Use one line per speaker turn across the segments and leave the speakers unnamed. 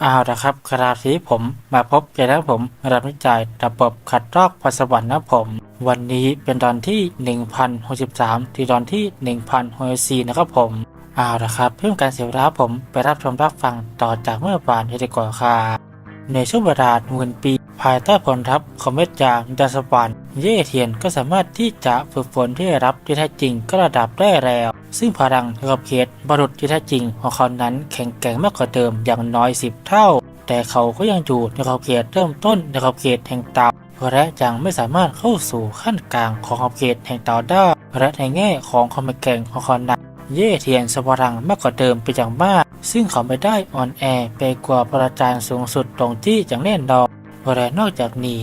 เอาละครับคราสีผมมาพบกันแล้วผมรับนิจายระบบขัดลอกพรสวรรค์นะผม วันนี้เป็นตอนที่ 1063ที่ตอนที่ 1064นะครับผมเอาละครับเพื่อการเสียเวลาผมไปรับชมรับฟังต่อจากเมื่อวานที่ได้ก่อค่ะในช่วงเวลาหมื่นปี ภายใต้ผลทัพของเม็ดยางดาสวรรค์เย่เทียนก็สามารถที่จะฝึกฝนที่ได้รับที่แท้จริงก็ระดับได้แล้ว ซึ่งพลังขอบเขตบรุษที่แท้จริงของเขานั้นแข็งแกร่งมากกว่าเดิมอย่างน้อยสิบเท่า แต่เขาก็ยังอยู่ในขอบเขตเริ่มต้นในขอบเขตแห่งเตาและยังไม่สามารถเข้าสู่ขั้นกลางของขอบเขตแห่งเตาได้และในแง่ของความแข็งของเขานั้นเย่เทียนสวรังมากกว่าเดิมเป็นอย่างมาก ซึ่งเขาไม่ได้อ่อนแอไปกว่าประจารย์สูงสุดตรงที่อย่างแน่นอนและนอกจากนี้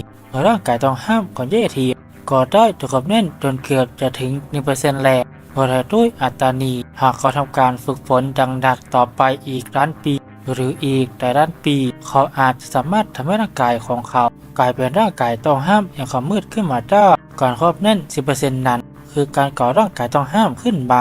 ร่างกายต้องห้ามของเย่เทียนก็ได้ถูกกับแน่นจนเกือบจะถึง1%แล้ว และด้วยอัตรานี หากเขาทำการฝึกฝนดังหนักต่อไปอีกล้านปี หรืออีกแต่ล้านปี เขาอาจสามารถทำให้ร่างกายของเขา กลายเป็นร่างกายต้องห้ามอย่างความมืดขึ้นมาได้การครอบแน่น 10%นั้น คือการก่อร่างกายต้องห้ามขึ้นมา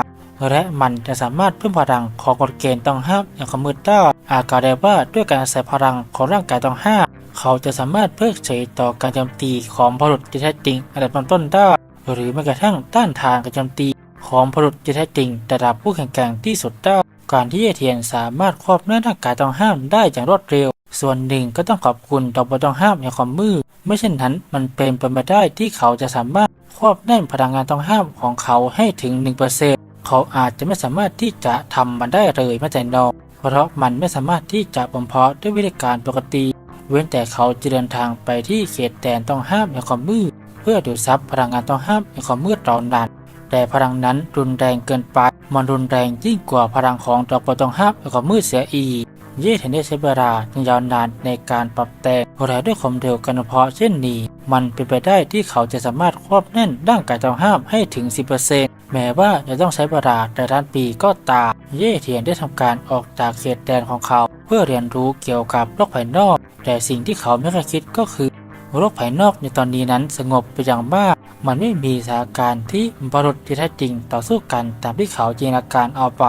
และมันจะสามารถเพิ่มพลังของกฎเกณฑ์ต้องห้ามอย่างขมืดได้อาจกล่าวได้ว่าด้วยการอาศัยพลังของร่างกายต้องห้ามเขาจะสามารถเพิกเฉยต่อการโจมตีของพลุที่แท้จริงอันดับต้นๆได้หรือแม้กระทั่งต้านทานการโจมตี ของพลุที่แท้จริงระดับผู้แข่งแกร่งที่สุดได้การที่เยเทียนสามารถควบคุมร่างกายต้องห้ามได้อย่างรวดเร็ว ส่วนหนึ่งก็ต้องขอบคุณดอบัวต้องห้ามอย่างความมืดไม่เช่นนั้นมันเป็นไปไม่ได้ที่เขาจะสามารถควบแน่นพลังงานต้องห้ามของเขาให้ถึง 1%เขาอาจจะไม่สามารถที่จะทำมันได้เลยแม้แต่น้อยเพราะมันไม่สามารถที่จะบ่มเพาะด้วยวิธีการปกติ เว้นแต่เขาจะเดินทางไปที่เขตแดนต้องห้ามอย่างความมืดเพื่อดูดซับพลังงานต้องห้ามอย่างความมืดเหล่านั้น แต่พลังนั้นรุนแรงเกินไป มันรุนแรงยิ่งกว่าพลังของดอกบัวต้องห้ามอย่างความมืดเสียอีกเย่เทนได้ใช้เวลาอย่างยาวนานในการปรับแต่งและด้วยความเร็วกันเพาะเช่นนี้ มันเป็นไปได้ที่เขาจะสามารถควบแน่นร่างกายตองห้ามให้ถึง 10%แม้ว่าจะต้องใช้เวลาแต่ล้านปีก็ตาม เย่เทียนได้ทำการออกจากเขตแดนของเขา เพื่อเรียนรู้เกี่ยวกับโลกภายนอก แต่สิ่งที่เขาไม่เคยคิดก็คือ โลกภายนอกในตอนนี้นั้นสงบไปอย่างมาก มันไม่มีสถานการณ์ที่บรุษที่แท้จริงต่อสู้กันตามที่เขาจินตนาการเอาไป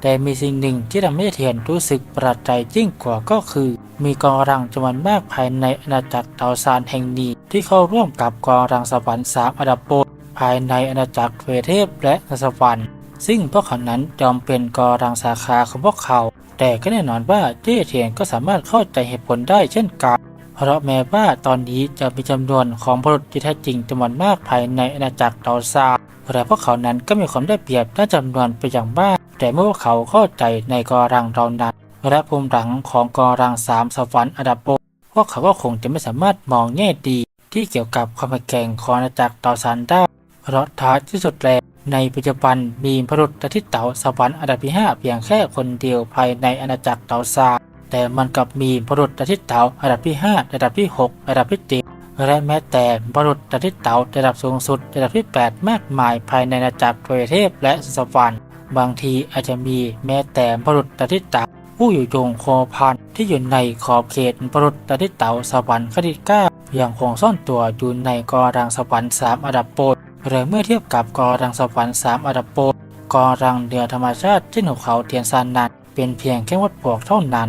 แต่มีสิ่งหนึ่งที่ทำให้เทียนรู้สึกประหลาดใจยิ่งกว่าก็คือ มีกองรังจำนวนมากภายในอาณาจักรเตาซานแห่งนี้ที่เข้าร่วมกับกองรังสวรรค์สามอันดับโปรภายในอาณาจักรเทวเทพและสวรรค์ซึ่งพวกเขานั้นยอมเป็นกองรังสาขาของพวกเขา แต่ก็แน่นอนว่าเจ้เทียนก็สามารถเข้าใจเหตุผลได้เช่นกัน เพราะแม้ว่าตอนนี้จะมีจำนวนของบุรุษที่แท้จริงจำนวนมากภายในอาณาจักรเตาซานแต่พวกเขานั้นก็มีความได้เปรียบด้านจำนวนไปอย่างมาก แต่เมื่อพวกเขาเข้าใจในกอรังเรานั้นและภูมิหลังของกอรังสามสวรรค์อันดับโปพวกเขาก็คงจะไม่สามารถมองแง่ดีที่เกี่ยวกับความแข่งของอาณาจักรเตาซานได้เพราะท้ายที่สุดแล้วในปัจจุบันมีพรุษที่เตาสวรรค์อันดับที่ห้าเพียงแค่คนเดียวภายในอาณาจักรเตาซาน แต่มันกลับมีพรุษที่เตาอันดับที่ห้าอันดับที่หกอันดับที่เจ็ดและแม้แต่บรุษดัที่เต๋าระดับสูงสุด ระดับที่ 8 มากมายภายในอาณาจักรเทวเทพและสวรรค์บางทีอาจจะมีแม้แต่บรุษดัที่เต๋าผู้อยู่ยงโคพันที่อยู่ในขอบเขตบรุษดัที่เต๋าสวรรค์คดิก้ายังคงซ่อนตัวอยู่ในกอรังสวรรค์สามอันดับโปรดหรือเมื่อเทียบกับกอรังสวรรค์สามอันดับโปรดกอรังเดือธรรมชาติเช่นหุบเขาเทียนซานนั้นเป็นเพียงแค่วัดปวกเท่านั้น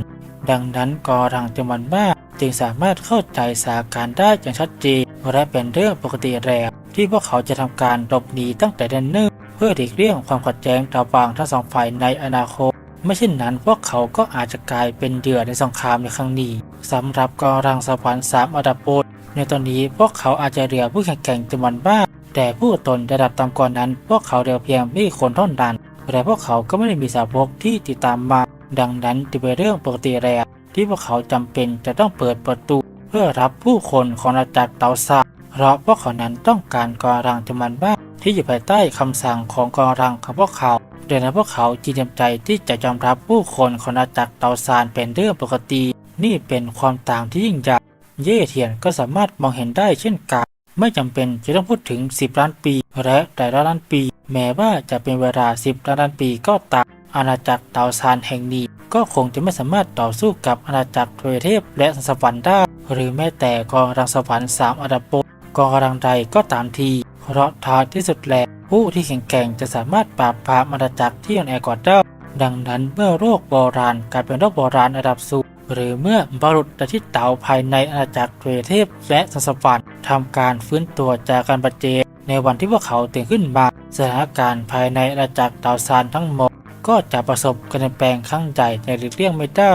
ดังนั้นกอรังจำนวนมากจึงสามารถเข้าใจสาการได้อย่างชัดเจนและเป็นเรื่องปกติแล้วที่พวกเขาจะทำการหลบหนีตั้งแต่เดนเนิ่นเพื่อหลีกเลี่ยงความขัดแย้งระหว่างทั้งสองฝ่ายในอนาคต ไม่เช่นนั้นพวกเขาก็อาจจะกลายเป็นเหยื่อในสงครามในครั้งนี้สำหรับกอรังสวรรค์สามอันดับโปรดในตอนนี้พวกเขาอาจจะเหลือผู้แข่งแกร่งจำนวนมากแต่ผู้ตนระดับต่ำกว่านั้น พวกเขาเหลือเพียงไม่คนเท่านั้นแต่พวกเขาก็ไม่ได้มีสาวกที่ติดตามมา ดังนั้นจึงเป็นเรื่องปกติแล้วที่พวกเขาจำเป็นจะต้องเปิดประตู เพื่อรับผู้คนของอาณาจักรเตาซาเพราะพวกเขานั้นต้องการกองรังจำนวนมากที่อยู่ภายใต้คำสั่งของกองรังของพวกเขาดังนั้นพวกเขาจึงจำใจที่จะยอมรับผู้คนของอาณาจักรเตาซานเป็นเรื่องปกติ นี่เป็นความต่างที่ยิ่งใหญ่เย่เทียนก็สามารถมองเห็นได้เช่นกันไม่จำเป็นจะต้องพูดถึง 10 ล้านปี และแต่ละล้านปี แม้ว่าจะเป็นเวลา 10 ล้านปีก็ตาม อาณาจักรเตาซานแห่งนี้ ก็คงจะไม่สามารถต่อสู้กับอาณาจักรเทวเทพและสวรรค์ได้ หรือแม้แต่กองรังสวรรค์สามอันดับโปรกองรังใดก็ตามทีเพราะท้ายที่สุดแล้วผู้ที่แข็งแกร่งจะสามารถปราบปรามอาณาจักรที่อ่อนแอกว่าได้ดังนั้นเมื่อโรคโบราณกลายเป็นโรคโบราณระดับสูงหรือเมื่อบรุษที่เต่าภายในอาณาจักรเทวเทพและสัสวรรค์ทำการฟื้นตัวจากการบาดเจ็บในวันที่พวกเขาตื่นขึ้นมาสถานการณ์ภายในอาณาจักรเต่าซานทั้งหมด ก็จะประสบการเปลี่ยนแปลงครั้งใหญ่ในเลี่ยงไม่ได้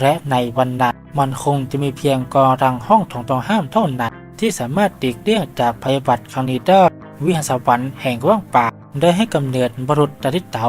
และในวันนั้นมันคงจะมีเพียงกอรังห้องถงต้องห้ามเท่านั้น ที่สามารถตีกเลี่ยงจากภัยบัติครั้งนี้ได้วิหารสวรรค์แห่งว่างป่าได้ให้กำเนิดบรุษดาริเต๋า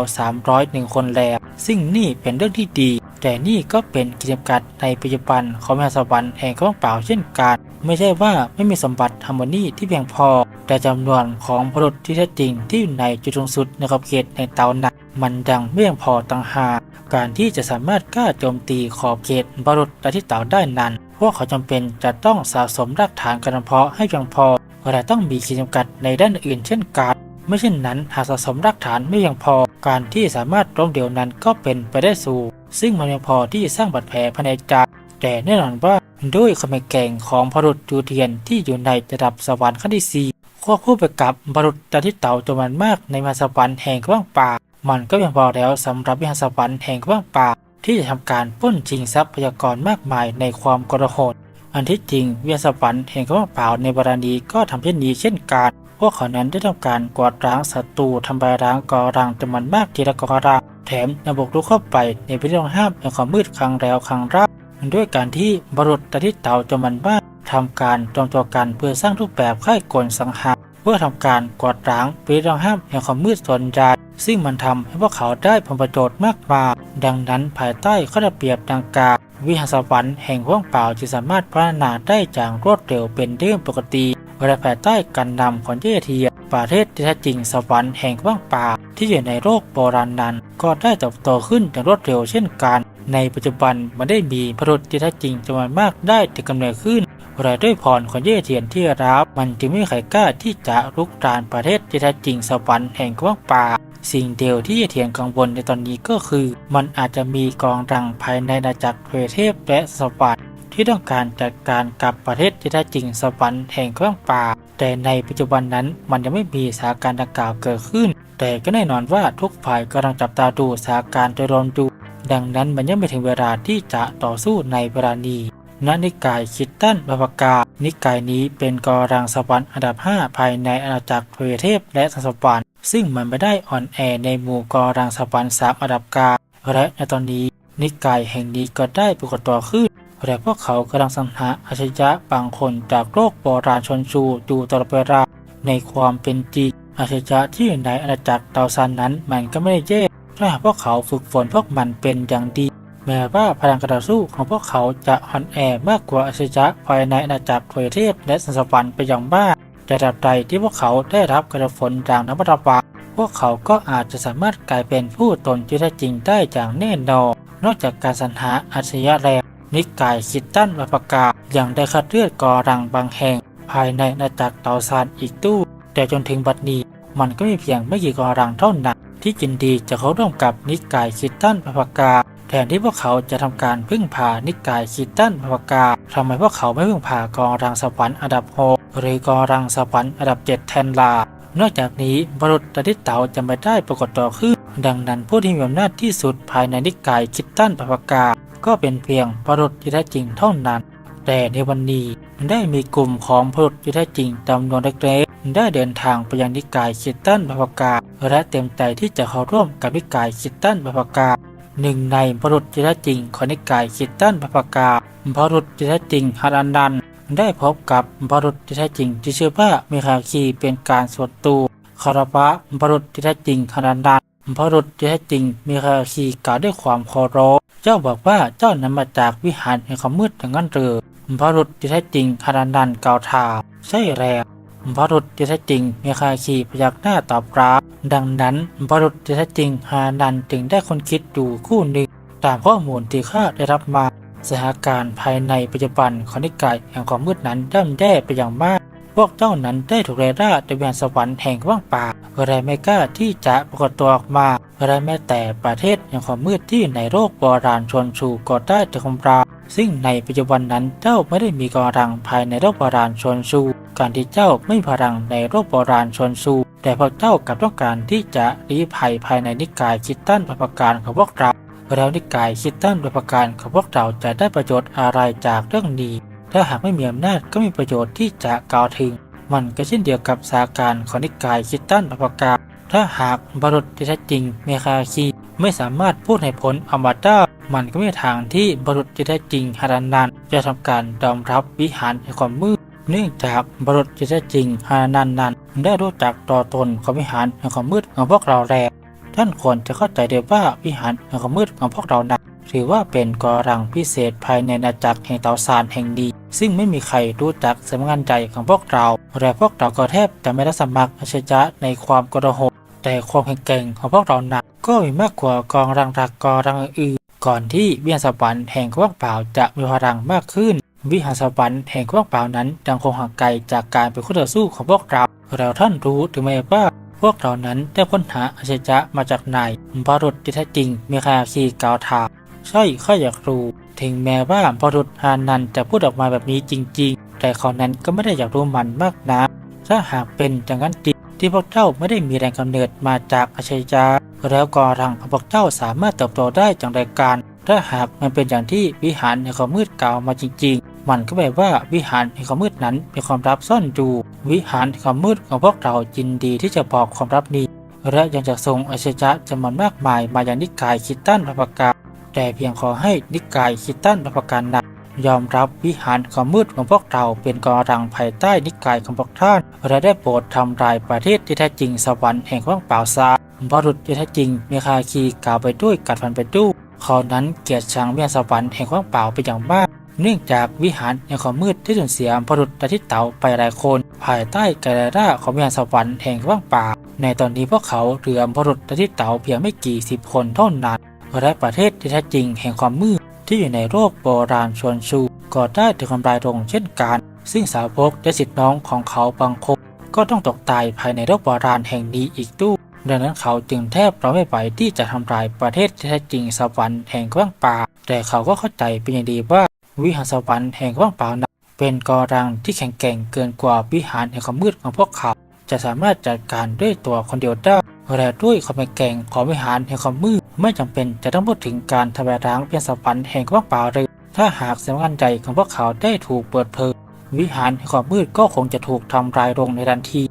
301 คนแล้ว ซึ่งนี่เป็นเรื่องที่ดี แต่นี่ก็เป็นกิจการในปัจจุบันของวิหารสวรรค์แห่งว่างเปล่าเช่นกัน ไม่ใช่ว่าไม่มีสมบัติฮาร์โมนีที่เพียงพอ แต่จำนวนของบรุษที่แท้จริงที่อยู่ในจุดสูงสุดในขอบเขตในเตาหนัก มันยังไม่เพียงพอต่างหากการที่จะสามารถกล้าโจมตีขอบเขตบรุษที่เต่าได้นั้น พวกเขาจำเป็นจะต้องสะสมรากฐานการเพาะให้เพียงพอและต้องมีขีดจำกัดในด้านอื่นเช่นกันไม่เช่นนั้นหากสะสมรากฐานไม่เพียงพอ การที่สามารถล้มเดียวนั้นก็เป็นไปได้สูงซึ่งมันเพียงพอที่จะสร้างบาดแผลภายในใจแต่แน่นอนว่าด้วยความแข็งของพรุษจูเทียนที่อยู่ในระดับสวรรค์ขั้นที่สี่ควบคู่ไปกับบรุษที่เต่าจำนวนมากในมาสวรรค์แห่งกว้างป่า มันก็เพียงพอแล้วสำหรับวิหารสวรรค์แห่งว้างป่าที่จะทำการปล้นชิงทรัพยากรมากมายในความกระโหดอันที่จริงวิหารสวรรค์แห่งว้างป่าในบารานีก็ทำเช่นนี้เช่นกันพวกเขานั้นได้ทำการกวาดล้างศัตรูทำลายล้างกอรังจำนวนมากทีละกอรังแถมยังบุกรุกเข้าไปในพื้นที่ต้องห้ามในความมืดครั้งแล้วครั้งเล่าด้วยการที่บรุษตะที่เต่าจำนวนมากทำการรวมตัวกันเพื่อสร้างรูปแบบค่ายกลสังหาร เพื่อทำการกวาดล้างพื้นที่ต้องห้ามแห่งความมืดสนใหญ่ซึ่งมันทำให้พวกเขาได้ผลประโยชน์มากมายดังนั้นภายใต้ข้อระเบียบดังกล่าววิหารสวรรค์แห่งว่างเปล่าจะสามารถพัฒนาได้อย่างรวดเร็วเป็นเรื่องปกติและภายใต้การนำของเยเทียประเทศที่แท้จริงสวรรค์แห่งว่างเปล่าที่อยู่ในโลกโบราณนั้น ก็ได้เติบโตขึ้นอย่างรวดเร็วเช่นกัน ในปัจจุบันมันได้มีพระรุษที่แท้จริงจำนวนมากได้ติดกำเนิดขึ้น และด้วยพรของเย่เทียนที่รับ มันจึงไม่มีใครกล้าที่จะลุกรานประเทศที่แท้จริงสวรรค์แห่งว่างป่าสิ่งเดียวที่เย่เทียนกังวลในตอนนี้ก็คือ มันอาจจะมีกองรังภายในอาณาจักรเทวเทพและสวรรค์ที่ต้องการจัดการกับประเทศที่แท้จริงสวรรค์แห่งว่างป่า แต่ในปัจจุบันนั้นมันยังไม่มีสถานการณ์ดังกล่าวเกิดขึ้น แต่ก็แน่นอนว่าทุกฝ่ายกำลังจับตาดูสถานการณ์โดยรวมดู ดังนั้นมันยังไม่ถึงเวลาที่จะต่อสู้ในเวลานี้ ณนิกายคิดตันบาปกา นิกายนี้เป็นกอรังสวรรค์อันดับ 5 ภายในอาณาจักรเทวเทพและสังสวรรค์ซึ่งมันไม่ได้อ่อนแอในหมู่กอรังสวรรค์สามอันดับกาและในตอนนี้นิกายแห่งนี้ก็ได้ปรากฏตัวขึ้นและพวกเขากำลังสังหาอาชญะบางคนจากโลกโบราณชนชูอยู่ตลอดเวลาในความเป็นจริงอาชญะที่อยู่ในอาณาจักรเตาซานนั้นมันก็ไม่ได้แย่ถ้าพวกเขาฝึกฝนพวกมันเป็นอย่างดี แม้ว่าพลังการต่อสู้ของพวกเขาจะอ่อนแอมากกว่าอาชญะภายในอาณาจักรเทวเทพและสันสวรรค์ไปอย่างมากแต่ตราบใดที่พวกเขาได้รับกรฝึกฝนอย่างนับระบาพวกเขาก็อาจจะสามารถกลายเป็นผู้ตนที่แท้จริงได้อย่างแน่นอน นอกจากการสรรหาอาชญะแรงนิกายคิดตั้นวัปกายังได้คัดเลือกกอรังบางแห่ง ภายในอาณาจักรเตาซานอีกตู้ แต่จนถึงบัดนี้มันก็มีเพียงไม่กี่กอรังเท่านั้นที่ยินดีจะเข้าร่วมกับนิกายคิดตั้นวัปกา แทนที่พวกเขาจะทำการพึ่งพานิกายคิตันภาวกาทำไมพวกเขาไม่พึ่งพากองรังสวรรค์อันดับหกหรือกองรังสวรรค์อันดับเจ็ดแทนลา นอกจากนี้บรุษตทิเตาจะไม่ได้ปรากฏตัวขึ้น ดังนั้นผู้ที่มีอำนาจที่สุดภายในนิกายคิตันภาวกา ก็เป็นเพียงบรุษที่แท้จริงเท่านั้นแต่ในวันนี้ได้มีกลุ่มของบรุษที่แท้จริงจำนวนเล็กๆได้เดินทางไปยังนิกายคิดตันภาวกา และเต็มใจที่จะเข้าร่วมกับนิกายคิดตันภาวกา หนึ่งในบรุษที่แท้จริงของนิกายคิดตันปปากาบรุษที่แท้จริงฮันอันดัน ได้พบกับบรุษที่แท้จริงที่ชื่อว่าเมคาคีเป็นการสวดตูคาราบะบรุษที่แท้จริงฮันอันดันบรุษที่แท้จริงเมคาคีกล่าวด้วยความเคารพเจ้าบอกว่าเจ้านำมาจากวิหารแห่งความมืดอย่างนั้นหรือบรุษที่แท้จริงฮันอันดันกล่าวถามใช่แล้ว บรุษที่แท้จริงเมคาคีพยักหน้าตอบรับดังนั้นบรุษที่แท้จริงฮานันจึงได้คนคิดอยู่คู่หนึ่งตามข้อมูลที่ข้าได้รับมาสถานการณ์ภายในปัจจุบันของนิกายแห่งความมืดนั้นย่ำแย่ไปอย่างมาก พวกเจ้านั้นได้ถูกเรดาร์ในแวนสวรรค์แห่งว่างป่าอะไรไม่กล้าที่จะปรากฏตัวออกมาอะไรแม้แต่ประเทศแห่งความมืดที่ในโลกโบราณชนชูก็ได้ถูกคำราซึ่งในปัจจุบันนั้นเจ้าไม่ได้มีกำลังภายในโลกโบราณชนชู การที่เจ้าไม่พลังในโลกโบราณชนชูแต่พวกเจ้ากลับต้องการที่จะลี้ภัยภายในนิกายคิดตันประการของพวกเราแล้วนิกายคิดตั้นประการของพวกเราจะได้ประโยชน์อะไรจากเรื่องนี้ถ้าหากไม่มีอำนาจก็มีประโยชน์ที่จะกล่าวถึง มันก็เช่นเดียวกับสาการของนิกายคิดตั้นประการถ้าหากบรุษที่แท้จริงเมคาคีไม่สามารถพูดให้ผลอมตะมันก็ไม่ทางที่บรุษที่แท้จริงฮารานันจะทำการยอมรับวิหารแห่งความมืด เนื่องจากบรุษที่แท้จริงฮานันนันได้รู้จักตัวตนของวิหารแห่งความมืดของพวกเราแล้วท่านควรจะเข้าใจเดียวว่าวิหารแห่งความมืดของพวกเรานั้นถือว่าเป็นกอรังพิเศษภายในอาณาจักรแห่งเตาซานแห่งดี ซึ่งไม่มีใครรู้จักสำนักงานใจของพวกเราและพวกเราก็แทบจะไม่ได้สมัครอาชญะในความกระหกแต่ความแข็งแกร่งของพวกเรานั้นก็มีมากกว่ากองรังรักกอรังอื่นก่อนที่วิหารสวรรค์แห่งว่างเปล่าจะมีพลังมากขึ้น วิหารสวรรค์แห่งพว่างเปล่านั้นยังคงห่างไกลจากการเป็นคู่ต่อสู้ของพวกเราแล้วท่านรู้ถึงไหมว่าพวกเรานั้นได้ค้นหาอาชญะมาจากไหนบรุษที่แท้จริงมีคาคีกาวถามใช่ข้าอยากรู้ ถึงแม้ว่าบรุษฮานันจะพูดออกมาแบบนี้จริง ๆ แต่เขานั้นก็ไม่ได้อยากรู้มันมากนะถ้าหากเป็นอย่างนั้นจริงที่พวกเจ้าไม่ได้มีแรงกำเนิดมาจากอาชญะแล้วก็รังของพวกเจ้าสามารถเติบโตได้จากรายการ ถ้าหากมันเป็นอย่างที่วิหารในความมืดกล่าวมาจริงๆ มันก็แปลว่าวิหารในความมืดนั้นมีความลับซ่อนอยู่ วิหารความมืดของพวกเรายินดีที่จะบอกความลับนี้ และยังจะส่งอาชญะจำนวนมากมายมายังนิกายคิดตันรับปกาศแต่เพียงขอให้นิกายคิดตันรับปการนั้นยอมรับวิหารความมืดของพวกเราเป็นกอรังภายใต้นิกายของพวกท่านและได้โปรดทำลายประเทศที่แท้จริงสวรรค์แห่งว่างเปล่าซาบรุษที่แท้จริงมีคาคีกล่าวไปด้วยกัดฟันไปด้วยเขานั้นเกลียดชังเวียสวรรค์แห่งว่างเปล่าเป็นอย่างมาก เนื่องจากวิหารในความมืดที่สูญเสียพรุษอาทิตย์เต๋าไปหลายคน ภายใต้กาลร่าของวิหารสวรรค์แห่งว่างเปล่าในตอนนี้พวกเขาเหลือพรุษอาทิตย์เต๋าเพียงไม่กี่สิบคนเท่านั้นและประเทศที่แท้จริงแห่งความมืดที่อยู่ในโลกโบราณชวนชูก็ได้ถูกทำลายลงเช่นกัน ซึ่งสาวกและสิทธิน้องของเขาบางคนก็ต้องตกตายภายในโลกโบราณแห่งนี้อีกด้วยดังนั้นเขาจึงแทบเราไม่ไหวที่จะทำลายประเทศที่แท้จริงสวรรค์แห่งกว้างป่า แต่เขาก็เข้าใจเป็นอย่างดีว่า วิหารสวรรค์แห่งกว้างเปล่านั้นเป็นกอรังที่แข็งแกร่งเกินกว่าวิหารแห่งความมืดของพวกเขา จะสามารถจัดการด้วยตัวคนเดียวได้และด้วยความแข็งแกร่งของวิหารแห่งความมืดไม่จำเป็นจะต้องพูดถึงการทำลายล้างเพียงสวรรค์แห่งกว้างเปล่าเลยถ้าหากสำนักงานใจของพวกเขาได้ถูกเปิดเผยวิหารแห่งความมืดก็คงจะถูกทำลายลงในทันที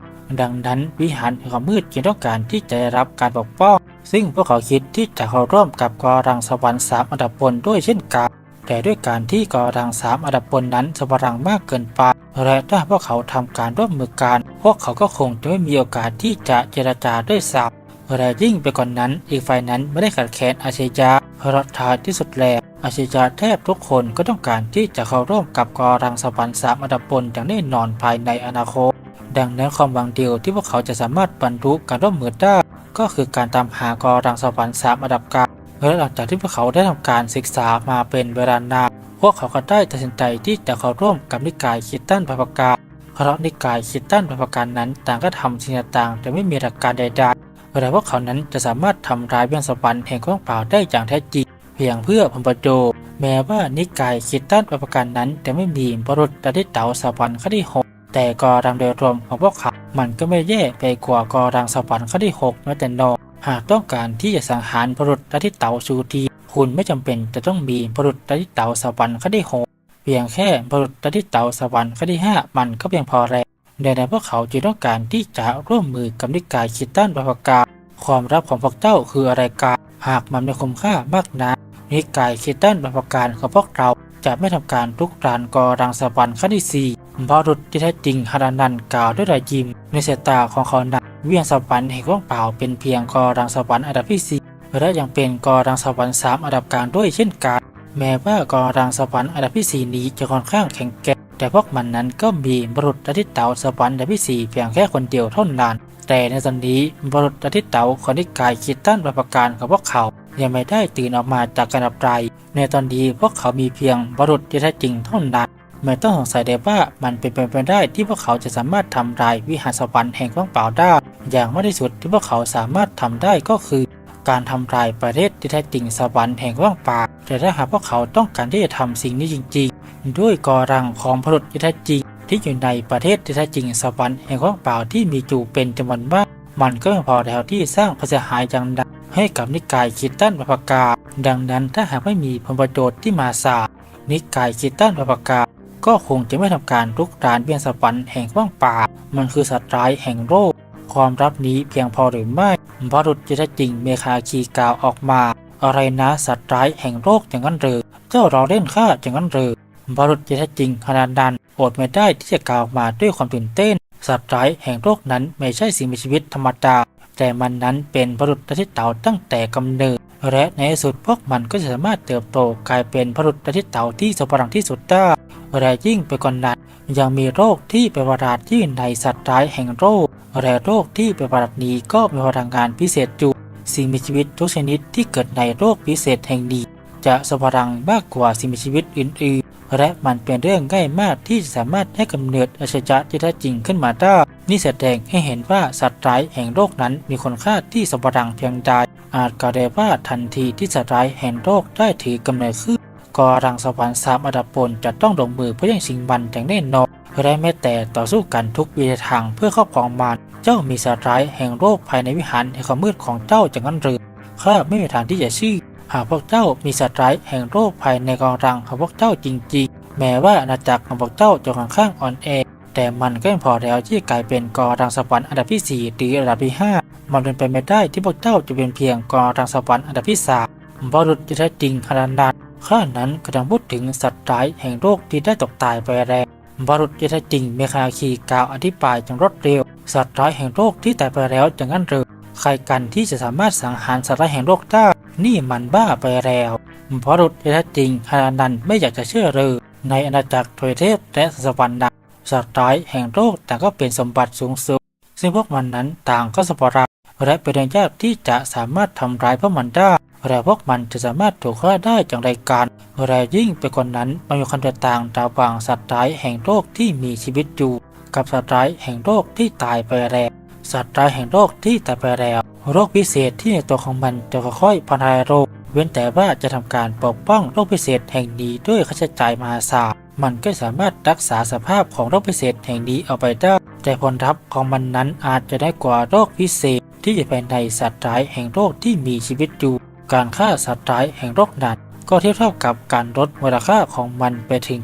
ดังนั้นวิหารแห่งความมืดจึงต้องการที่จะได้รับการปกป้องซึ่งพวกเขาคิดที่จะเข้าร่วมกับกอรังสวรรค์สามอันดับบนด้วยเช่นกัน แต่ด้วยการที่กอรังสามอันดับบนนั้นสวรังมากเกินไปและถ้าพวกเขาทำการร่วมมือกัน พวกเขาก็คงจะไม่มีโอกาสที่จะเจรจาด้วยซ้ำและยิ่งไปกว่านนั้น อีกฝ่ายนั้นไม่ได้ขัดแค้นอาชญาเพราะท้ายที่สุดแล้วอาชญาแทบทุกคนก็ต้องการที่จะเข้าร่วมกับกอรังสวรรค์สามอันดับบนอย่างแน่นอนภายในอนาคต ดังนั้นความหวังเดียวที่พวกเขาจะสามารถบรรลุการร่วมมือได้ก็คือการตามหากอรังสวรรค์สามอันดับกลาง และหลังจากที่พวกเขาได้ทำการศึกษามาเป็นเวลานานพวกเขาก็ได้ตัดสินใจที่จะเข้าร่วมกับนิกายคิดตันปประกาศเพราะนิกายคิดตันปประการนั้นต่างก็ทำสิ่งต่างแต่ไม่มีหลักการใดๆแต่พวกเขานั้นจะสามารถทำลายเบี้ยงสวรรค์แห่งกว้างเปล่าได้อย่างแท้จริงเพียงเพื่อผลประโยชน์แม้ว่านิกายคิดตันปประการนั้นจะไม่มีบรุษดดิเต๋าสวรรค์ขั้นที่หกแต่กอรังโดยรวมของพวกเขา มันก็ไม่แย่ไปกว่ากอรังสวรรค์ขั้นที่หกแม้แต่น้อย หากต้องการที่จะสังหารบรุษดาดิเตาชูทีคุณไม่จำเป็นจะต้องมีบรุษดาดิเตาสวรรค์ขั้นที่หกเพียงแค่บรุษดาดิเตาสวรรค์ขั้นที่ห้ามันก็เพียงพอแล้วดังนั้นพวกเขาจึงต้องการที่จะร่วมมือกับนิกายคิดตันประกาศความรับของพวกเจ้าคืออะไรกันหากมันมีคุณค่ามากนักนิกายคิดด้านประการของพวกเราจะไม่ทำการลุกรานกอรังสวรรค์ขั้นที่สี่ บรุษที่แท้จริงฮารานันกล่าวด้วยรอยยิ้มในสายตาของเขานั้นเวียงสวรรค์แห่งว่างเปล่าเป็นเพียงกอรังสวรรค์อันดับที่สี่และยังเป็นกอรังสวรรค์สามอันดับกลางด้วยเช่นกันแม้ว่ากอรังสวรรค์อันดับที่สี่นี้จะค่อนข้างแข็งแกร่งแต่พวกมันนั้นก็มีบรุษอาทิตย์เต๋าสวรรค์อันดับที่สี่เพียงแค่คนเดียวเท่านั้นแต่ในตอนนี้บรุษอาทิตย์เต๋าของนิกายคิดต้านประการของพวกเขายังไม่ได้ตื่นออกมาจากการดับไตรในตอนนี้พวกเขามีเพียงบรุษที่แท้จริงเท่านั้น ไม่ต้องสงสัยได้ว่ามันเป็นไปไม่ได้ที่พวกเขาจะสามารถทำลายวิหารสวรรค์แห่งว่างเปล่าได้ อย่างมากที่สุดที่พวกเขาสามารถทำได้ก็คือ การทำลายประเทศที่แท้จริงสวรรค์แห่งว่างเปล่า แต่ถ้าหากพวกเขาต้องการที่จะทำสิ่งนี้จริง ๆ ด้วยกอรังของพรุที่แท้จริง ที่อยู่ในประเทศที่แท้จริงสวรรค์แห่งว่างเปล่าที่มีอยู่เป็นจำนวนมาก มันก็ไม่พอแล้วที่สร้างความเสียหายอย่างหนักให้กับนิกายคิดตันปปากา ดังนั้นถ้าหากไม่มีผลประโยชน์ที่มาสานิกายคิดตันปปากา ก็คงจะไม่ทำการลุกรานเบียนสวรรค์แห่งว่างป่า มันคือสัตว์ร้ายแห่งโลกความรับนี้เพียงพอหรือไม่บรุษจะได้จริงเมคาคีกล่าวออกมา อะไรนะสัตว์ร้ายแห่งโลกอย่างนั้นหรือเจ้าราเล่นข้าอย่างนั้นหรือบรุษจะแท้จริงขนาดนั้นอดไม่ได้ที่จะกล่าวมาด้วยความตื่นเต้น สัตว์ร้ายแห่งโลกนั้นไม่ใช่สิ่งมีชีวิตธรรมดาแต่มันนั้นเป็นบรุษที่เต่าตั้งแต่กำเนิด และในที่สุดพวกมันก็จะสามารถเติบโตกลายเป็นบรุษที่เต่าที่สมบูรณ์ที่สุดได้และยิ่งไปกว่านนั้นยังมีโรคที่เป็นประหลาดที่ในสัตว์ร้ายแห่งโรคและโรคที่เป็นประหลาดนี้ก็มีพลังงานพิเศษอยู่สิ่งมีชีวิตทุกชนิดที่เกิดในโรคพิเศษแห่งนี้จะสมพลังมากกว่าสิ่งมีชีวิตอื่นๆ และมันเป็นเรื่องง่ายมากที่จะสามารถให้กำเนิดอาชญะที่แท้จริงขึ้นมาได้นี่แสดงให้เห็นว่าสัตว์ร้ายแห่งโลกนั้นมีคุณค่าที่สมพลังเพียงใด อาจกล่าวได้ว่าทันทีที่สัตว์ร้ายแห่งโลกได้ถือกำเนิดขึ้นก็รังสวรรค์สามอันดับปนจะต้องลงมือเพื่อแย่งชิงมันอย่างแน่นอนและแม้แต่ต่อสู้กันทุกวิถีทางเพื่อครอบครองมันเจ้ามีสัตว์ร้ายแห่งโลกภายในวิหารแห่งความมืดของเจ้าจากนั้นหรือข้าไม่มีทางที่จะเชื่อหากพวกเจ้ามีสัตว์ร้ายแห่งโลกภายในกองรังของพวกเจ้าจริงๆ แม้ว่าอาณาจักรของพวกเจ้าจะค่อนข้างอ่อนแอ แต่มันก็ยังพอแล้วที่จะกลายเป็นกอรังสวรรค์อันดับที่ 4 หรืออันดับที่ 5 มันเป็นไปไม่ได้ที่พวกเจ้าจะเป็นเพียงกอรังสวรรค์อันดับที่3บรุษจะแท้จริงขนาดนั้นข้านั้นกำลังพูดถึงสัตว์ร้ายแห่งโลกที่ได้ตกตายไปแล้วบรุษจะแท้จริงเมคาคีกล่าวอธิบายอย่างรวดเร็ว สัตว์ร้ายแห่งโลกที่ตายไปแล้วอย่างนั้นหรือใครกันที่จะสามารถสังหารสัตว์ร้ายแห่งโลกได้นี่มันบ้าไปแล้วเพราะรุษแท้จริงฮานันไม่อยากจะเชื่อเลยในอาณาจักรทวเทพและสวรรค์ดัง สัตว์ร้ายแห่งโลกต่ก็เป็นสมบัติสูงสุดซึ่งพวกมันนั้นต่างก็สปอราและเป็นเรื่องยากที่จะสามารถทำร้ายพวกมันได้และพวกมันจะสามารถถูกฆ่าได้จากรายการและยิ่งไปกว่านั้นมันมีความแตกต่างระหว่างสัตว์ร้ายแห่งโลกที่มีชีวิตอยู่ กับสัตว์ร้ายแห่งโลกที่ตายไปแล้วสัตว์ร้ายแห่งโรคที่ตายไปแล้วโรคพิเศษที่ในตัวของมันจะค่อยๆพันธายโรค เว้นแต่ว่าจะทำการปกป้องโรคพิเศษแห่งนี้ด้วยค่าใช้จ่ายมหาศาลมันก็สามารถรักษาสภาพของโรคพิเศษแห่งนี้เอาไปได้ แต่ผลลัพธ์ของมันนั้นอาจจะได้กว่าโรคพิเศษ ที่จะเป็นในสัตว์ร้ายแห่งโรคที่มีชีวิตอยู่ การฆ่าสัตว์ร้ายแห่งโรคนั้น ก็เทียบเท่ากับการลดมูลค่าของมันไปถึง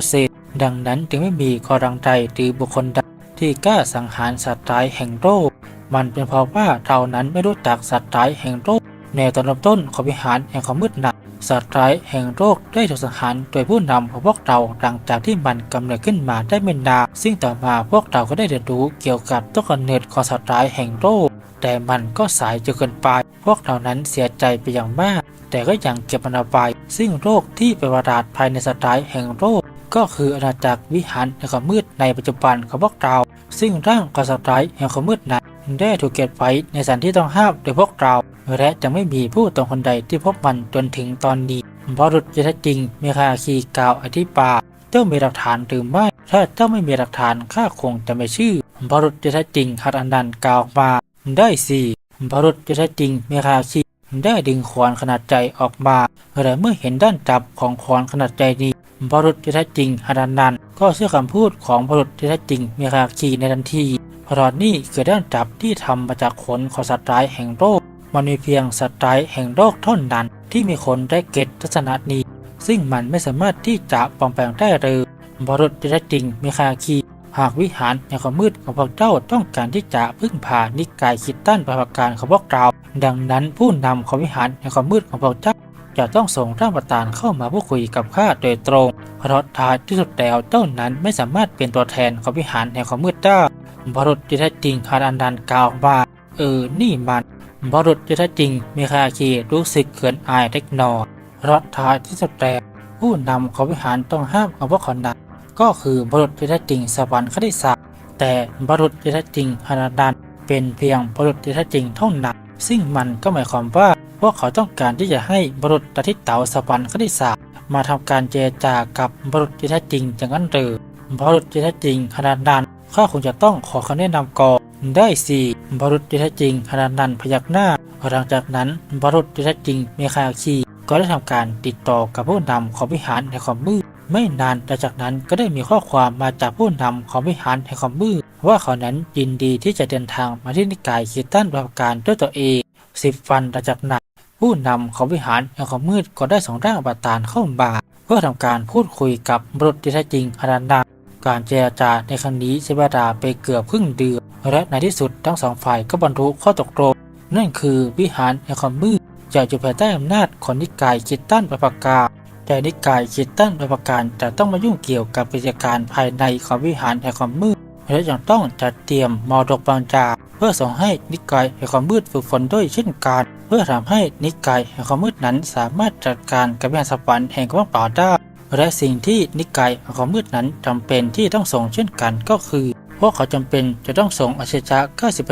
99%ดังนั้นจึงไม่มีกอรังใดหรือบุคคลใดที่กล้าสังหารสัตว์ร้ายแห่งโลกมันเป็นเพราะว่าเรานั้นไม่รู้จักสัตว์ร้ายแห่งโลก ในตอนเริ่มต้นของวิหารแห่งความมืดหนักสัตว์ร้ายแห่งโลกได้ถูกสังหารโดยผู้นำของพวกเราหลังจากที่มันกำเนิดขึ้นมาได้ไม่นานซึ่งต่อมาพวกเราก็ได้เรียนรู้เกี่ยวกับต้นกำเนิดของสัตว์ร้ายแห่งโลกแต่มันก็สายจนเกินไป พวกเรานั้นเสียใจไปอย่างมาก แต่ก็ยังเก็บมันเอาไว้ซึ่งโรคที่เป็นประหลาดภายในสัตว์ร้ายแห่งโลกก็คืออาณาจักรวิหารแห่งความมืดในปัจจุบันของพวกเรา ซึ่งร่างของสัตว์ร้ายแห่งความมืดนั้น ได้ถูกเก็บไว้ในสถานที่ต้องห้ามโดยพวกเรา และจะไม่มีผู้ตรงคนใดที่พบมันจนถึงตอนนี้บรุษจะแท้จริงเมคาคีกล่าวอธิบายเจ้ามีหลักฐานหรือไม่ ถ้าเจ้าไม่มีหลักฐานข้าคงจะไม่ชื่อบรุษจะแท้จริงฮัตอันดันกล่าวมาได้สิบรุษจะแท้จริงเมคาคี ได้ดึงขวานขนาดใจออกมาและเมื่อเห็นด้านจับของขวานขนาดใจนี้บรุษที่แท้จริงฮัตอันดันก็เชื่อคำพูดของบรุษที่แท้จริงเมคาคีในทันทีเพราะนี่คือด้านจับที่ทำมาจากขนของสัตว์ร้ายแห่งโลกมันมีเพียงสัตว์ร้ายแห่งโลกเท่านั้น ที่มีคนได้เก็ตทัศนะนี้ ซึ่งมันไม่สามารถที่จะปลอมแปลงได้เลยบรุษที่แท้จริงมีคาคี หากวิหารในความมืดของพวกเจ้าต้องการที่จะพึ่งพานิกายคิดตั้นประการของพวกเรา ดังนั้นผู้นำของวิหารในความมืดของพวกเจ้าจะต้องส่งร่างประธานเข้ามาพูดคุยกับข้าโดยตรง เพราะท้ายที่สุดแล้วเจ้านั้นไม่สามารถเป็นตัวแทนของวิหารในความมืดได้บรุษที่แท้จริงฮารันดันกล่าวว่า เออ นี่มันบรุษที่แท้จริงมีคาคีรู้สึกเขินอายเล็กน้อยเพราะท้ายที่สุดแล้วผู้นำของวิหารต้องห้ามเอาพวกเขานั้น ก็คือบรุษที่แท้จริงสวรรค์คติศาสตร์แต่บรุษที่แท้จริงฮารันดันเป็นเพียงบรุษที่แท้จริงเท่านั้นซึ่งมันก็หมายความว่าพวกเขาต้องการที่จะให้บรุษตทิเตาสวรรค์คติศาสตร์มาทำการเจรจากับบรุษที่แท้จริงอย่างนั้นหรือบรุษที่แท้จริงขนาดันข้าคงจะต้องขอคำแนะนำก่อนได้สิบรุษที่แท้จริงขนาดันพยักหน้าหลังจากนั้นบรุษที่แท้จริงเมคาคีก็ได้ทำการติดต่อกับผู้นำของวิหารในความมืด ไม่นานหลังจากนั้นก็ได้มีข้อความมาจากผู้นำของวิหารแห่งความมืดว่าเขานั้นยินดีที่จะเดินทางมาที่นิกายคิตันประการด้วยตัวเองสิบวันหลังจากนั้นผู้นำของวิหารแห่งความมืดก็ได้ส่งร่างอวตารเข้ามาเพื่อทำการพูดคุยกับมนุษย์ที่แท้จริงอนันดาการเจรจาในครั้งนี้ใช้เวลาไปเกือบครึ่งเดือนและในที่สุดทั้งสองฝ่ายก็บรรลุข้อตกลงนั่นคือวิหารแห่งความมืดจะอยู่ภายใต้อำนาจของนิกายคิตันปปากา แต่นิกายคิดตันปปการจะต้องมายุ่งเกี่ยวกับกิจการภายในของวิหารแห่งความมืดและยังต้องจัดเตรียมมรดกบางจา เพื่อส่งให้นิกายแห่งความมืดฝึกฝนด้วยเช่นกัน เพื่อทำให้นิกายแห่งความมืดนั้นสามารถจัดการกับวิหารสวรรค์แห่งความป่าได้และสิ่งที่นิกายแห่งความมืดนั้นจำเป็นที่ต้องส่งเช่นกันก็คือพวกเขาจำเป็นจะต้องส่งอาชญะ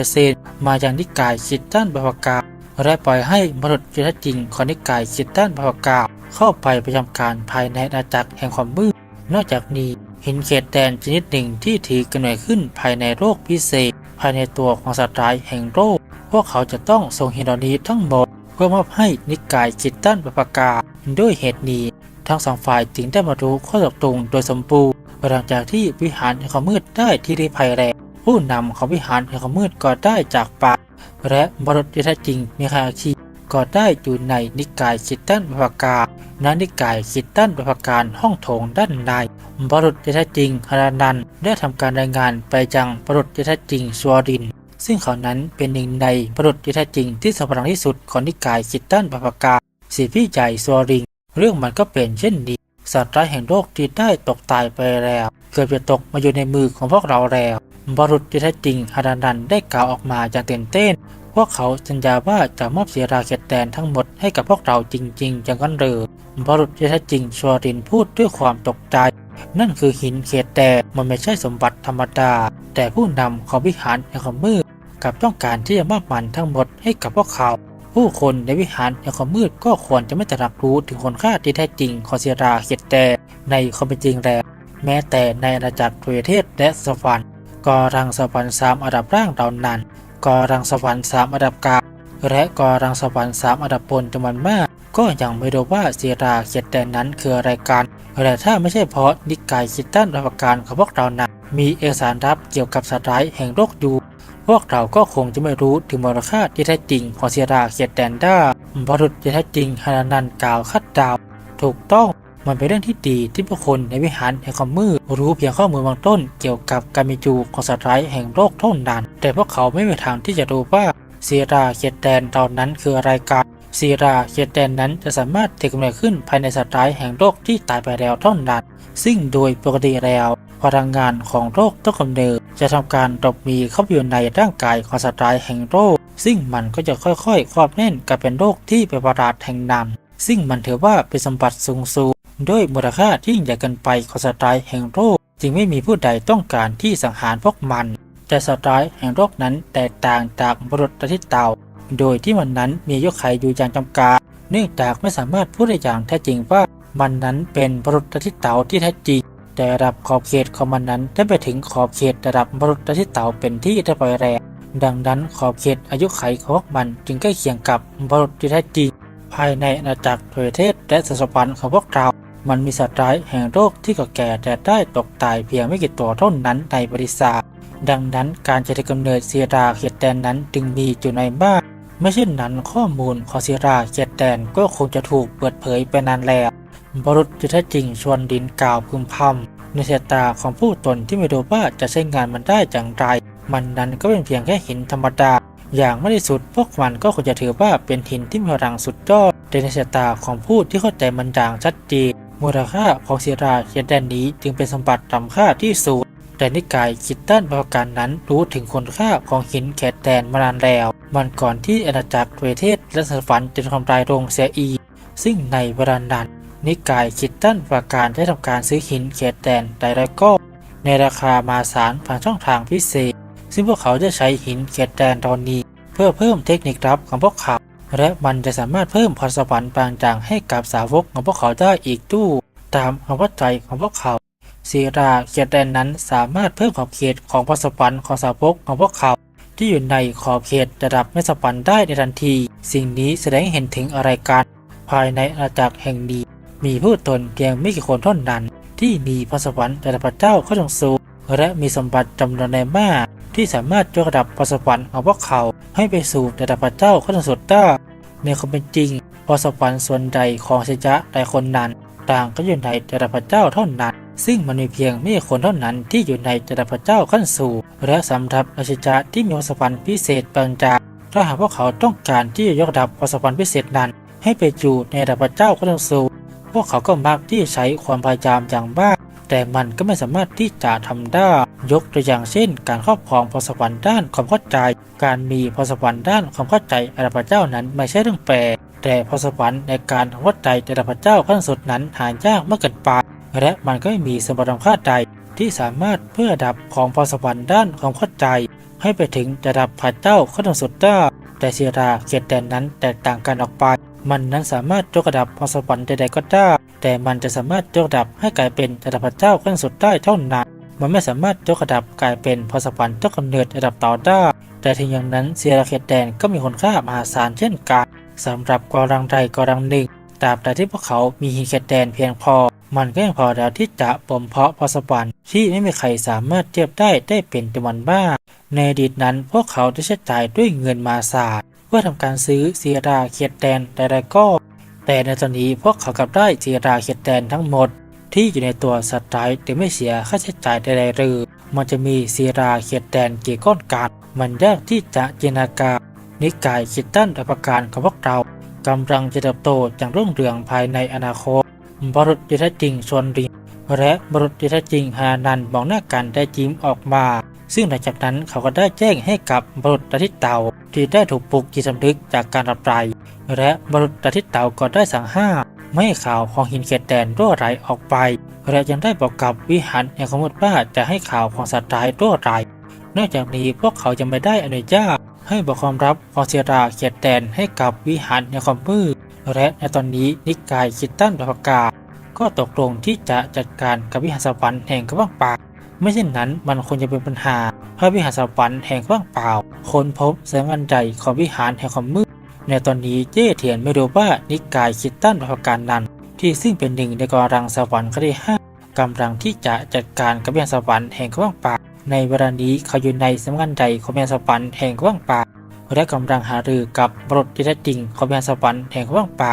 90%มายังนิกายคิดตันบาวกาและปล่อยให้มนุษย์ที่แท้จริงของนิกายคิดตันบาวกา เข้าไปประจำการภายในอาณาจักรแห่งความมืด นอกจากนี้หินเขตแดนชนิดหนึ่งที่ถือกำเนิดขึ้นภายในโลกพิเศษ ภายในตัวของสัตว์ร้ายแห่งโลกพวกเขาจะต้องส่งหินเหล่านี้ทั้งหมดเพื่อมอบให้นิกายคิดตันบวกาด้วยเหตุนี้ทั้งสองฝ่ายจึงได้มารู้ข้อตกลงโดยสมบูรณ์หลังจากที่วิหารแห่งความมืดได้ที่ริภัยแรงผู้นำของวิหารแห่งความมืดก็ได้จากไปและบรุษที่แท้จริงมีคาคี ก็ได้อยู่ในนิกายคิดตันบวกาณนิกายคิดตันบวการห้องโถงด้านในบรุษที่แท้จริงฮารานันได้ทำการรายงานไปยังบรุษที่แท้จริงชัวริน ซึ่งเขานั้นเป็นหนึ่งในบรุษที่แท้จริงที่สำคัญที่สุดของนิกายคิดตันบวกาสีพี่ใหญ่ชัวริงเรื่องมันก็เป็นเช่นนี้สัตว์ร้ายแห่งโลกที่ได้ตกตายไปแล้ว เกือบจะตกมาอยู่ในมือของพวกเราแล้วบรุษที่แท้จริงฮารานันได้กล่าวออกมาอย่างตื่นเต้น พวกเขาสัญญาว่าจะมอบเสียราเขตแดนทั้งหมดให้กับพวกเราจริงๆอย่างนั้นเลยบรุษที่แท้จริงชัวรินพูดด้วยความตกใจ นั่นคือหินเขตแดนมันไม่ใช่สมบัติธรรมดา แต่ผู้นำของวิหารแห่งความมืดกับต้องการที่จะมอบมันทั้งหมดให้กับพวกเขาผู้คนในวิหารแห่งความมืดก็ควรจะไม่ตระหนักรู้ถึงคุณค่าที่แท้จริงของเสียราเขตแดนในความเป็นจริงแล้วแม้แต่ในอาณาจักรทวเทศและสวรรค์กอรังสวรรค์สามอันดับร่างเหล่านั้น กอรังสวรรค์สามอันดับกลางและกอรังสวรรค์สามอันดับบนจำนวนมาก ก็ยังไม่รู้ว่าเสียราเขตแดนนั้นคืออะไรกันแต่ถ้าไม่ใช่เพราะนิกายคิดตันรับประการของพวกเรานั้นมีเอกสารลับเกี่ยวกับสัตว์ร้ายแห่งโลกอยู่พวกเราก็คงจะไม่รู้ถึงมูลค่าที่แท้จริงของเสียราเขตแดนได้บรุษที่แท้จริงฮานานันกล่าวคัดดาว ถูกต้อง มันเป็นเรื่องที่ดีที่ผู้คนในวิหารแห่งความมืดรู้เพียงข้อมูลบางต้นเกี่ยวกับการมีอยู่ของสัตว์ร้ายแห่งโลกท่านั้นแต่พวกเขาไม่มีทางที่จะรู้ว่าซีราเขตแดนตอนนั้นคืออะไรกันซีราเขตแดนนั้นจะสามารถถือกำเนิดขึ้นภายในสัตว์ร้ายแห่งโลกที่ตายไปแล้วท่านั้นซึ่งโดยปกติแล้วพลังงานของโรคต้นกำเนิดจะทำการตบมีเข้าไปอยู่ในร่างกายของสัตว์ร้ายแห่งโรค ซึ่งมันก็จะค่อยๆ ครอบแน่นกลายเป็นโรคที่เป็นประหลาดแห่งนำซึ่งมันถือว่าเป็นสมบัติสูงสุด ด้วยมูลค่าที่ยิ่งใหญ่เกินไปของสตรายแห่งโรค จึงไม่มีผู้ใดต้องการที่สังหารพวกมัน แต่สตรายแห่งโรคนั้นแตกต่างจากบุรุษที่เต่าโดยที่มันนั้นมีอายุขัยอยู่อย่างจำกัดเนื่องจากไม่สามารถพูดได้อย่างแท้จริงว่ามันนั้นเป็นบุรุษที่เต่าที่แท้จริงแต่ระดับขอบเขตของมันนั้นได้ไปถึงขอบเขตระดับบุรุษที่เต่าเป็นที่เรียบร้อยแล้วดังนั้นขอบเขตอายุไขของพวกมันจึงใกล้เคียงกับบรุษที่แท้จริง ภายในอาณาจักรเทวเทศและสสวรรค์ของพวกเรา มันมีสัตว์ร้ายแห่งโรคที่ก่อแก่แต่ได้ตกตายเพียงไม่กี่ตัวเท่านั้นในบริษัทดังนั้นการจะได้กำเนิดเซียราเขตแดนนั้นจึงมีอยู่ในบ้าน ไม่เช่นนั้นข้อมูลของเซียราเขตแดนก็คงจะถูกเปิดเผยไปนานแล้วบรุษที่แท้จริงชวนดินกล่าวพึมพำในสายตาของผู้ตนที่ไม่รู้ว่าจะใช้งานมันได้อย่างไร มันนั้นก็เป็นเพียงแค่หินธรรมดา อย่างไม่ได้สุด พวกมันก็ควรจะถือว่าเป็นหินที่มีพลังสุดยอดในสายตาของผู้ที่เข้าใจมันอย่างชัดเจนมูลค่าของเซียราเขตแดนนี้จึงเป็นสมบัติล้ำค่าที่สุดแต่นิกายคิดต้นประการนั้นรู้ถึงคุณค่าของหินแขดแดนมานานแล้ว มันก่อนที่อาณาจักรเวเทศและสวรรค์จะทำลายลงเสียอีกซึ่งในเวลานั้นนิกายคิดต้นประการได้ทำการซื้อหินแขดแดนไดไรก็ในราคามาศาลผ่านช่องทางพิเศษ ซึ่งพวกเขาจะใช้หินแขดแดนตอนนี้ เพื่อเพิ่มเทคนิคลับของพวกเขา และมันจะสามารถเพิ่มพรสวรรค์บางอย่างให้กับสาวกของพวกเขาได้อีกตู้ตามความเข้าใจของพวกเขาซีราเขตแดนนั้นสามารถเพิ่มขอบเขตของพรสวรรค์ของสาวกของพวกเขา ที่อยู่ในขอบเขตระดับไม่สวรรค์ได้ในทันที สิ่งนี้แสดงเห็นถึงอะไรกันภายในอาณาจักรแห่งนี้มีผู้ตนเพียงไม่กี่คนเท่านั้น ที่มีพรสวรรค์ระดับพระเจ้าเข้าจงสูง และมีสมบัติจำนวนในมากที่สามารถยกระดับพรสวรรค์ของพวกเขาให้ไปสู่ระดับพระเจ้าขั้นสุดได้ในความเป็นจริงพรสวรรค์ส่วนใดของเสยะใดคนนั้น ต่างก็อยู่ในระดับพระเจ้าเท่านั้น ซึ่งมันมีเพียงไม่คนเท่านั้นที่อยู่ในระดับพระเจ้าขั้นสูงและสำหรับราชจาที่มีพรสวรรค์พิเศษบางจากถ้าหากพวกเขาต้องการที่จะยกระดับพรสวรรค์พิเศษนั้น ให้ไปอยู่ในระดับพระเจ้าขั้นสูงพวกเขาก็มักที่จะใช้ความพยายามอย่างมาก แต่มันก็ไม่สามารถที่จะทำได้ ยกตัวอย่างเช่น การครอบครองพรสวรรค์ด้านความเข้าใจ การมีพรสวรรค์ด้านความเข้าใจระดับพระเจ้านั้นไม่ใช่เรื่องแปลกแต่พรสวรรค์ในการเข้าใจระดับพระเจ้าขั้นสุดนั้นหายากมากเกินไปและมันก็ไม่มีสมบัติค่าใดที่สามารถเพื่อดับของพรสวรรค์ด้านความเข้าใจ ให้ไปถึงระดับพระเจ้าขั้นสุดได้แต่เสียราเขียดแดนนั้นแตกต่างกันออกไป มันนั้นสามารถยกระดับพรสวรรค์ใดๆก็ได้ แต่มันจะสามารถยกระดับให้กลายเป็นระดับพระเจ้าขั้นสุดได้เท่านั้น มันไม่สามารถยกระดับกลายเป็นพรสวรรค์เจ้ากำเนิดระดับต่อได้ แต่ถึงอย่างนั้นเสียราเขียดแดนก็มีคุณค่ามหาศาลเช่นกันสำหรับกอรังใดกอรังหนึ่งตราบใดที่พวกเขามีหินเขียดแดนเพียงพอ มันก็ยังพอแล้วที่จะบ่มเพาะพรสวรรค์ที่ไม่มีใครสามารถเทียบได้ได้เป็นจำนวนมากในอดีตนั้นพวกเขาได้ใช้จ่ายด้วยเงินมาศาลเพื่อทำการซื้อเสียราเขียดแดนใดๆก็ แต่ในตอนนี้พวกเขากลับได้เสีราเขียดแดนทั้งหมด ที่อยู่ในตัวสัตว์ร้ายโดยไม่เสียค่าใช้จ่ายใดๆเลยมันจะมีเสีราเขียดแดนกี่ก้อนกันมันยากที่จะจินตนาการนิกายคิดตั้นรับประการของพวกเรากำลังจะเติบโตอย่างรุ่งเรืองภายในอนาคตบรุษที่แท้จริงชวนริงและบรุษที่แท้จริงฮานันมองหน้ากันได้ยิ้มออกมา ซึ่งหลังจากนั้นเขาก็ได้แจ้งให้กับบรุษอาทิตย์เต่าที่ได้ถูกปลุกจิตสำนึกจากการรับไร และบรุษอาทิตเต่าก็ได้สั่งห้ามไม่ให้ข่าวของหินเขตแดนรั่วไหลออกไปและยังได้บอกกับวิหารแห่งสมุทรว่าจะให้ข่าวของสัตว์ร้ายรั่วไหลนอกจากนี้พวกเขายังไม่ได้อนุญาตให้บอกความลับของเซียราเขตแดนให้กับวิหารแห่งความมืดและในตอนนี้นิกายคิดตั้นประกาศก็ตกลงที่จะจัดการกับวิหารสวรรค์แห่งกว้างเปล่าไม่เช่นนั้นมันควรจะเป็นปัญหา พระวิหารสวรรค์แห่งกว้างเปล่า คนพบแสงอันใดของวิหารแห่งความมืด ในตอนนี้เจ้เทียนไม่รู้ว่านิกายคิดตั้นประกาศนั้นที่ซึ่งเป็นหนึ่งในกำลังสวรรค์คดีห้ากำลังที่จะจัดการกับวิหารสวรรค์แห่งกว้างป่าในเวลานี้เขาอยู่ในสำนักงานใดของวิหารสวรรค์แห่งกว้างป่าและกำลังหารือกับบรดที่แท้จริงของวิหารสวรรค์แห่งกว้างป่า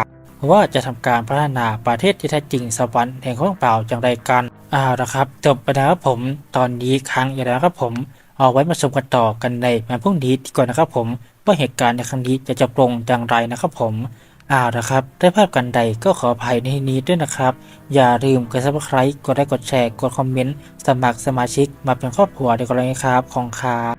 ว่าจะทำการพัฒนาประเทศที่แท้จริงสวรรค์แห่งกว่างเปล่าอย่างไรกันอ้าวละครับ จบไปแล้วครับผม ตอนนี้ครั้งอยู่แล้วครับผม เอาไว้มาชมกันต่อกันในวันพรุ่งนี้ดีกว่านะครับผม ว่าเหตุการณ์ในครั้งนี้จะจบลงอย่างไรนะครับผมอ่าวละครับได้ภาพกันใดก็ขออภัยในที่นี้ด้วยนะครับ อย่าลืมกดซับสไครต์กดไลค์กดแชร์ กดคอมเมนต์ สมัครสมาชิกมาเป็นครอบครัวเดียวกันเลยนะครับ ของครับ